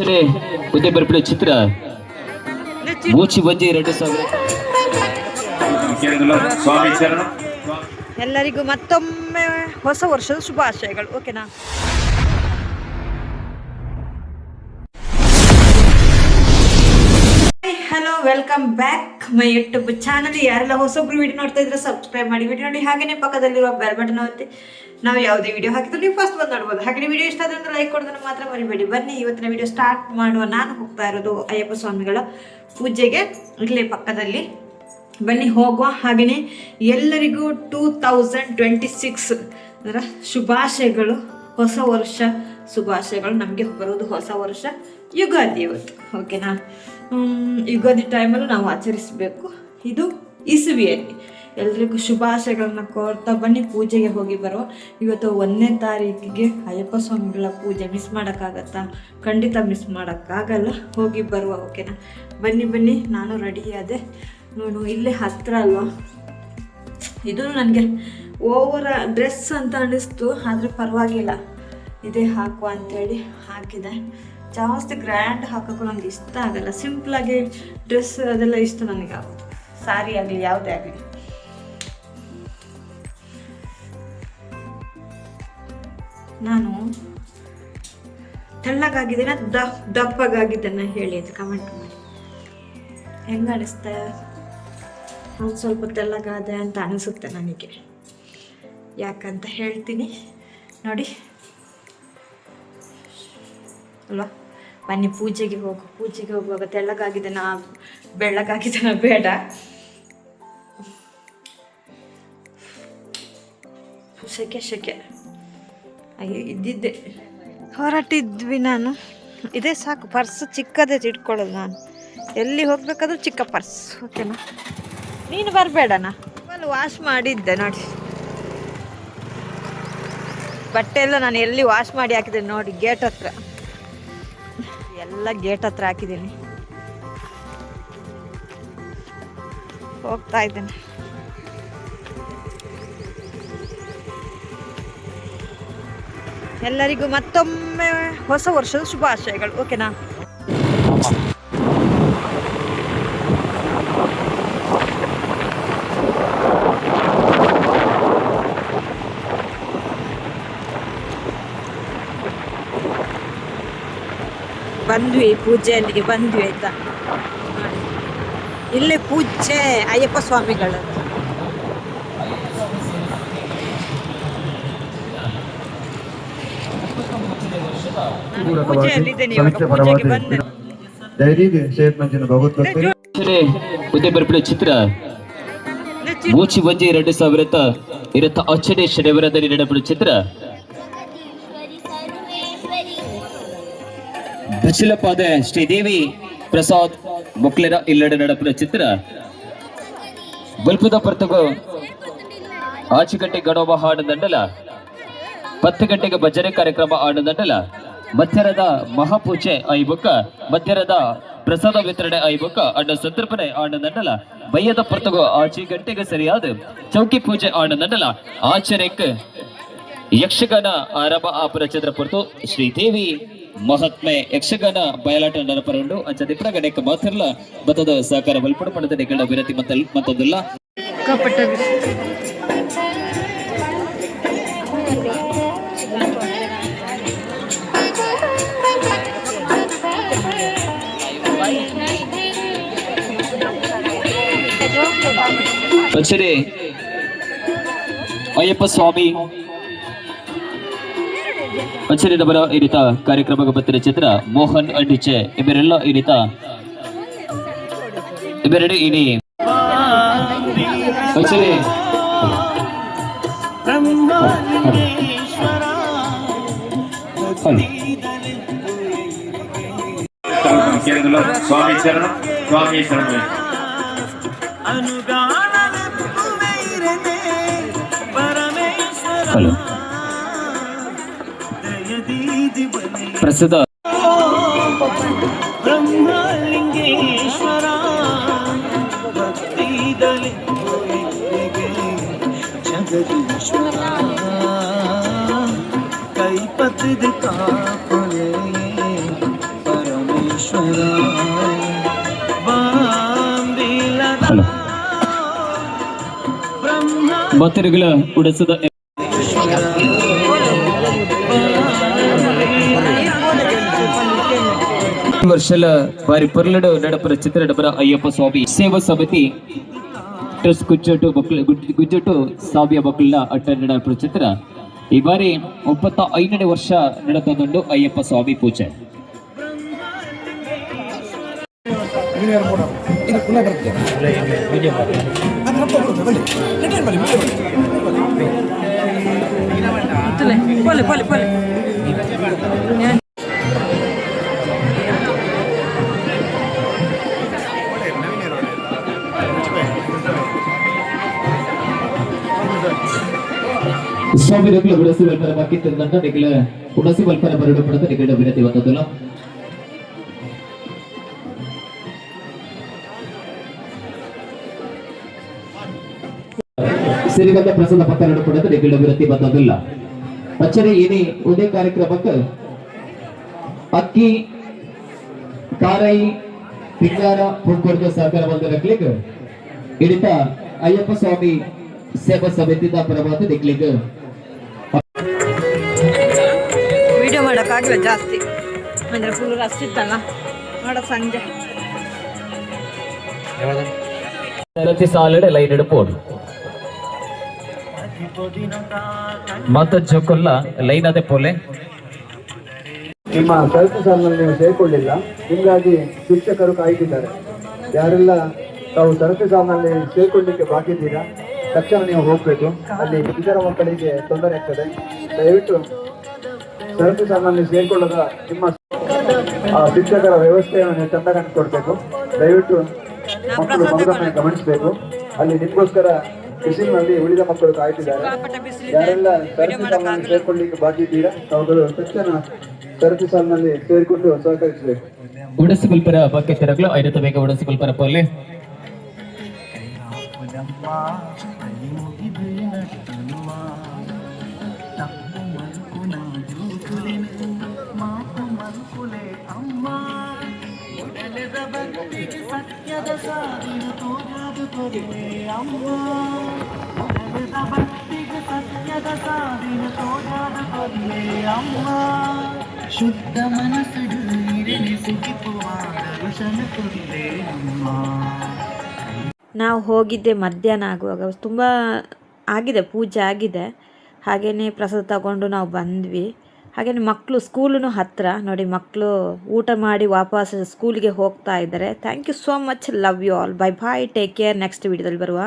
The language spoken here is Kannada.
ಸರಿ ಉದಯ ಬರ್ಬಿಡ ಚಿತ್ರ. ಮೂಚಿ ಬಂಜಿ ಎರಡು ಸಾವಿರ. ಸ್ವಾಮಿ ಚರಣ ಎಲ್ಲರಿಗೂ ಮತ್ತೊಮ್ಮೆ ಹೊಸ ವರ್ಷದ ಶುಭಾಶಯಗಳು. ಓಕೆನಾ? Welcome back my YouTube channel ಯಾರೆಲ್ಲ ಹೊಸೊಬ್ರು ವಿಡಿಯೋ ನೋಡ್ತಾ ಇದ್ರೆ ಸಬ್ಸ್ಕ್ರೈಬ್ ಮಾಡಿ. ವಿಡಿಯೋ ನೋಡಿ ಹಾಗೆಯೇ ಪಕ್ಕದಲ್ಲಿರುವ ಬೆಲ್ ಬಟನ್ ಒತ್ತಿ. ನಾವು ಯಾವುದೇ ವಿಡಿಯೋ ಹಾಕಿದ್ರು ನೀವು ಫಸ್ಟ್ ಬಂದು ನೋಡ್ಬೋದು. ಹಾಗೆ ವಿಡಿಯೋ ಇಷ್ಟ ಆದ್ರೆ ಲೈಕ್ ಕೊಡೋದನ್ನು ಮಾತ್ರ ಮರಿಬೇಡಿ. ಬನ್ನಿ, ಇವತ್ತಿನ ವಿಡಿಯೋ ಸ್ಟಾರ್ಟ್ ಮಾಡುವ ನಾನು ಹೋಗ್ತಾ ಇರೋದು ಅಯ್ಯಪ್ಪ ಸ್ವಾಮಿಗಳ ಪೂಜೆಗೆ. ಇಲ್ಲೇ ಪಕ್ಕದಲ್ಲಿ. ಬನ್ನಿ, ಹೋಗುವ. ಹಾಗೆಯೇ ಎಲ್ಲರಿಗೂ ಟೂ ತೌಸಂಡ್ ಟ್ವೆಂಟಿ ಸಿಕ್ಸ್ ಅದರ ಶುಭಾಶಯಗಳು. ಹೊಸ ವರ್ಷ ಶುಭಾಶಯಗಳು. ನಮಗೆ ಬರೋದು ಹೊಸ ವರ್ಷ. ಯುಗಾದಿ ಇವತ್ತು. ಓಕೆನಾ ಯುಗಾದಿ ಟೈಮಲ್ಲೂ ನಾವು ಆಚರಿಸಬೇಕು. ಇದು ಇಸುವಿಯಲ್ಲಿ. ಎಲ್ರಿಗೂ ಶುಭಾಶಯಗಳನ್ನ ಕೋರ್ತಾ ಬನ್ನಿ, ಪೂಜೆಗೆ ಹೋಗಿ ಬರೋ ಇವತ್ತು ಒಂದನೇ ತಾರೀಕಿಗೆ ಅಯ್ಯಪ್ಪ ಸ್ವಾಮಿಗಳ ಪೂಜೆ ಮಿಸ್ ಮಾಡೋಕ್ಕಾಗತ್ತಾ? ಖಂಡಿತ ಮಿಸ್ ಮಾಡೋಕ್ಕಾಗಲ್ಲ. ಹೋಗಿ ಬರುವ ಓಕೆನಾ ಬನ್ನಿ ಬನ್ನಿ, ನಾನು ರೆಡಿ ಆದೆ ನೋಡು, ಇಲ್ಲೇ ಹತ್ತಿರ ಅಲ್ವಾ? ಇದು ನನಗೆ ಓವರ ಡ್ರೆಸ್ ಅಂತ ಅನ್ನಿಸ್ತು ಆದರೆ ಪರವಾಗಿಲ್ಲ. ಇದೇ ಹಾಕುವ ಅಂತೇಳಿ ಹಾಕಿದೆ. ಜಾಸ್ತಿ ಗ್ರ್ಯಾಂಡ್ ಹಾಕೋಕ್ಕೂ ನನಗೆ ಇಷ್ಟ ಆಗಲ್ಲ. ಸಿಂಪ್ಲಾಗಿ ಡ್ರೆಸ್ ಅದೆಲ್ಲ ಇಷ್ಟ ನನಗೆ ಆಗೋದು. ಸಾರಿ ಆಗಲಿ, ಯಾವುದೇ ಆಗಲಿ. ನಾನು ತೆಳ್ಳಗಾಗಿದ್ದೇನೆ ದ ದಪ್ಪಗಾಗಿದ್ದೇನೆ ಹೇಳಿ ಅಂತ ಕಮೆಂಟ್ ಮಾಡಿ. ಹೆಂಗೆ ಅನಿಸ್ತೆ? ಒಂದು ಸ್ವಲ್ಪ ತೆಳ್ಳಗಾದೆ ಅಂತ ಅನಿಸುತ್ತೆ ನನಗೆ. ಯಾಕಂತ ಹೇಳ್ತೀನಿ. ನೋಡಿ. ಅಲ್ವಾ? ಬನ್ನಿ ಪೂಜೆಗೆ ಹೋಗು, ಪೂಜೆಗೆ ಹೋಗುವಾಗ ತೆಳ್ಳಗಾಗಿದ್ದನ ನಾ ಬೇಡ. ಸೆಕೆ ಸೆಕೆ ಹಾಗೆ ಇದ್ದಿದ್ದೆ. ಹೊರಟಿದ್ವಿ ನಾನು. ಇದೇ ಸಾಕು, ಪರ್ಸ್ ಚಿಕ್ಕದೇ ಇಟ್ಕೊಳ್ಳೋದು ನಾನು. ಎಲ್ಲಿ ಹೋಗ್ಬೇಕಾದ್ರೂ ಚಿಕ್ಕ ಪರ್ಸ್ ಓಕೆನಾ ನೀನು ಬರಬೇಡಣ ಅಲ್ಲಿ ವಾಶ್ ಮಾಡಿದ್ದೆ ನೋಡಿ. ಬಟ್ಟೆ ಎಲ್ಲ ನಾನು ಎಲ್ಲಿ ವಾಶ್ ಮಾಡಿ ಹಾಕಿದ್ದೇನೆ ನೋಡಿ ಗೇಟ್ ಹತ್ರ. ಎಲ್ಲ ಗೇಟ್ ಹತ್ರ ಹಾಕಿದ್ದೀನಿ. ಹೋಗ್ತಾ ಇದ್ದೇನೆ. ಎಲ್ಲರಿಗೂ ಮತ್ತೊಮ್ಮೆ ಹೊಸ ವರ್ಷದ ಶುಭಾಶಯಗಳು. ಓಕೆನಾ ಬಂದ್ವಿ ಪೂಜೆಯಲ್ಲಿಗೆ ಬಂದ್ವಿ ಆಯ್ತಾ? ಇಲ್ಲಿ ಪೂಜೆ ಅಯ್ಯಪ್ಪ ಸ್ವಾಮಿಗಳು. ಪೂಜೆಯಲ್ಲಿದ್ದೇನೆ ಇವಾಗ ಪೂಜೆಗೆ ಬಂದೆ. ಧೈರ್ಯ ಸ್ಟೇಟ್ಮೆಂಟ್ ಭಗವದ್ಭಕ್ತರು ಸರಿ ಉದಯ ಬರ್ಬಿಡ ಚಿತ್ರ. ಮೂಚಿ ಬಂಜೆ ಎರಡು ಸಾವಿರದ ಇರತ್ತ ಅಚ್ಚನೆ ಶನಿವಾರದಲ್ಲಿ ನಡೆಬಿಡ ಚಿತ್ರ. ಬಚ್ಚಲಪಾದ ಶ್ರೀದೇವಿ ಪ್ರಸಾದ್ ಮೊಕ್ಲೆರ ಇಲ್ಲಡ ನಡಪಿನ ಚಿತ್ರ. ಬಲ್ಪದ ಪರ್ತಗು ಆಚೆ ಗಂಟೆ ಗಡೋಬ ಹಾಡು ದಂಡಲ. ಪತ್ತು ಗಂಟೆಗೆ ಭಜನೆ ಕಾರ್ಯಕ್ರಮ ಆಡದಂಡಲ ಮಧ್ಯರದ ಮಹಾಪೂಜೆ ಐಬುಕ್ಕ ಮಧ್ಯರದ ಪ್ರಸಾದ ವಿತರಣೆ ಐಬುಕ್ಕ ಅಡ್ಡ ಸಂತರ್ಪಣೆ ಆಡದಂಡಲ ಬಯ್ಯದ ಪರ್ತಗು ಆಚೆ ಗಂಟೆಗೆ ಸರಿಯಾದ ಚೌಕಿ ಪೂಜೆ ಆಡದಂಡಲ ದಂಡಲ. ಆಚರಣೆಕ್ ಯಕ್ಷಗಾನ ಆರಂಭ ಆಪರ ಚಂದ್ರ ಪುರ್ತು ಶ್ರೀದೇವಿ ಮಹಾತ್ಮೆ ಯಕ್ಷಗಾನ ಬಯಲಾಟ ನರಪರಂಡು ಅಂಚದೆ ಪ್ರಗಣೆಕ್ ಮಾತ್ರಲ್ಲ ಬತದ ಸಹಕಾರ ಬಲ್ಪಡ ಪಡೆದ ನಿಗಳ ವಿರತಿ ಮತ್ತಲ್ ಮತ್ತೊಂದಿಲ್ಲ. ಅಯ್ಯಪ್ಪ ಸ್ವಾಮಿ. ನಮರ ಈ ರೀತ ಕಾರ್ಯಕ್ರಮಕ್ಕೆ ಬರ್ತಿರೋ ಚಿತ್ರ ಮೋಹನ್ ಅಂಡಿಚೆ ಇವರೆಲ್ಲ ಈ ರೀತ ಇವೆರಡು ಇನಿ ಕೇಳಿದ್ರಲ್ಲ ಸ್ವಾಮಿ ಚರಣ ಸ್ವಾಮಿ ಶರಣ ಹಲೋ. ಪ್ರಸ್ತುತ ಬ್ರಹ್ಮಲಿಂಗೇಶ್ವರ ಭಕ್ತಿದಲಿ ಜಗದೀಶ್ವರ ಕೈಪತ್ತದ ಕಾಪಲೆ ಪರಮೇಶ್ವರ ಹಲೋ ಭಕ್ತರುಗಳ ಉಡಸದ ವರ್ಷಲ ಬಾರಿ ಪರ್ಲಡು ನಡಪರ ಚಿತ್ರ ನಡಪರ ಅಯ್ಯಪ್ಪ ಸ್ವಾಮಿ ಸೇವಾ ಸಮಿತಿ ಟ್ರಸ್ಟ್ ಗುಜ್ಜಟ್ಟು ಬಕ್ಲ ಗುಜ್- ಗುಜ್ಜಟ್ಟು ಸಾವಿಯ ಬಕ್ಲ ಅಟ್ಟ ನಡಪರ ಚಿತ್ರ. ಈ ಬಾರಿ ಒಂಬತ್ತ ಐದನೇ ವರ್ಷ ನಡೆತೊಂದುಂಡು ಅಯ್ಯಪ್ಪ ಸ್ವಾಮಿ ಪೂಜೆ. ಪೊಲೆ ಸ್ವಾಮಿ ನಿಖಿಲ ಉಡಸಿ ಬಲ್ಪರ ಬಾಕಿ ತಿಂದಂತ ನಿಖಿಲ ಉಡಸಿ ಬಲ್ಪರ ಬರಡು ಪಡೆದ ನಿಖಿಲ ವಿನತಿ ಬಂದದಲ್ಲ ಸಿರಿಗಂಧ ಪ್ರಸಾದ ಪಕ್ಕ ಎರಡು ಪಡೆದ ನಿಖಿಲ ವಿರತಿ ಬಂದದಿಲ್ಲ ಅಚ್ಚರಿ ಏನೇ ಉದಯ ಕಾರ್ಯಕ್ರಮಕ್ಕೆ ಅಕ್ಕಿ, ಕಾರೈ, ಪಿಂಗಾರ ಹುಡ್ಕೊಡ್ದು ಸಹಕಾರ ಬಂದ ರಕ್ಲಿಕ್ಕೆ ಹಿಡಿತ ಅಯ್ಯಪ್ಪ ಸ್ವಾಮಿ ಸೇವಾ ಸಮಿತಿದ ಪರವಾದ ನಿಕ್ಲಿಕ್ಕೆ ಮಾಡೋಕ್ಕಾಗಿಲ್ಲ ಜಾಸ್ತಿ. ಅಂದರೆ ಫುಲ್ ರಶ್ ಇತ್ತಲ್ಲ ನೋಡೋ ಸಂಜೆ. ಲೈನ್ ಹಿಡ್ಬೋದು ಮತ್ತ ಜೊಕೊಲ್ಲ ಲೈನ್ ಅದೇ ಪೋಲೆ. ನಿಮ್ಮ ಸರಕು ಸಾಲಿನಲ್ಲಿ ನೀವು ಸೇರ್ಕೊಳ್ಳಿಲ್ಲ ಹಿಂಗಾಗಿ ಶಿಕ್ಷಕರು ಕಾಯ್ತಿದ್ದಾರೆ ಯಾರೆಲ್ಲ ತಾವು ಸರತಿ ಸಾಲಿನಲ್ಲಿ ಸೇರ್ಕೊಳ್ಳಿಕ್ಕೆ ಬಾಕಿ ಇದ್ದೀರಾ ತಕ್ಷಣ ನೀವು ಹೋಗ್ಬೇಕು. ಅಲ್ಲಿ ಇತರ ಮಕ್ಕಳಿಗೆ ತೊಂದರೆ ಆಗ್ತದೆ. ದಯವಿಟ್ಟು ಸರಕು ಸಾಲಿನಲ್ಲಿ ಸೇರಿಕೊಳ್ಳದ ನಿಮ್ಮ ಆ ಶಿಕ್ಷಕರ ವ್ಯವಸ್ಥೆಯನ್ನು ನೀವು ಚಂದ ಕಂಡುಕೊಡ್ಬೇಕು ದಯವಿಟ್ಟು ಮಕ್ಕಳು ಮಗುವನ್ನು ಗಮನಿಸಬೇಕು. ಅಲ್ಲಿ ನಿಮಗೋಸ್ಕರ ಬಿಸಿಲಿನಲ್ಲಿ ಉಳಿದ ಮಕ್ಕಳು ಕಾಯ್ತಿದ್ದಾರೆ. ಯಾರೆಲ್ಲ ಸರತಿ ಸಾಲಿನಲ್ಲಿ ಸೇರ್ಕೊಳ್ಳಿಕ್ಕೆ ಬಾಕಿ ಇದ್ದೀರಾ ಅವುಗಳು ತಕ್ಷಣ ಸರತಿ ಸಾಲಿನಲ್ಲಿ ಸೇರಿಕೊಂಡು ಸಹಕರಿಸಬೇಕು. ಉಡಸಿ ಬಲ್ಪರ ಬಗ್ಗೆ ತೆರಗಲು ಐರತ ಬೇಗ ಉಡಸಿ ತೊರೆ ಅಮ್ಮ. ಶುದ್ಧ ಮನಸ್ಸಿಡು ನೀರಿನ ಸುಗಿಪುವ ದರ್ಶನ ತೊರೆ ಅಮ್ಮ. ನಾವು ಹೋಗಿದ್ದೆ ಮಧ್ಯಾಹ್ನ ಆಗುವಾಗ. ತುಂಬ ಆಗಿದೆ, ಪೂಜೆ ಆಗಿದೆ. ಹಾಗೆಯೇ ಪ್ರಸಾದ ತಗೊಂಡು ನಾವು ಬಂದ್ವಿ. ಹಾಗೆಯೇ ಮಕ್ಕಳು ಸ್ಕೂಲೂ ಹತ್ತಿರ ನೋಡಿ ಮಕ್ಕಳು ಊಟ ಮಾಡಿ ವಾಪಸ್ ಸ್ಕೂಲಿಗೆ ಹೋಗ್ತಾ ಇದ್ದಾರೆ. Thank you so much love you all bye bye take care next ವಿಡಿಯೋದಲ್ಲಿ ಬರುವ.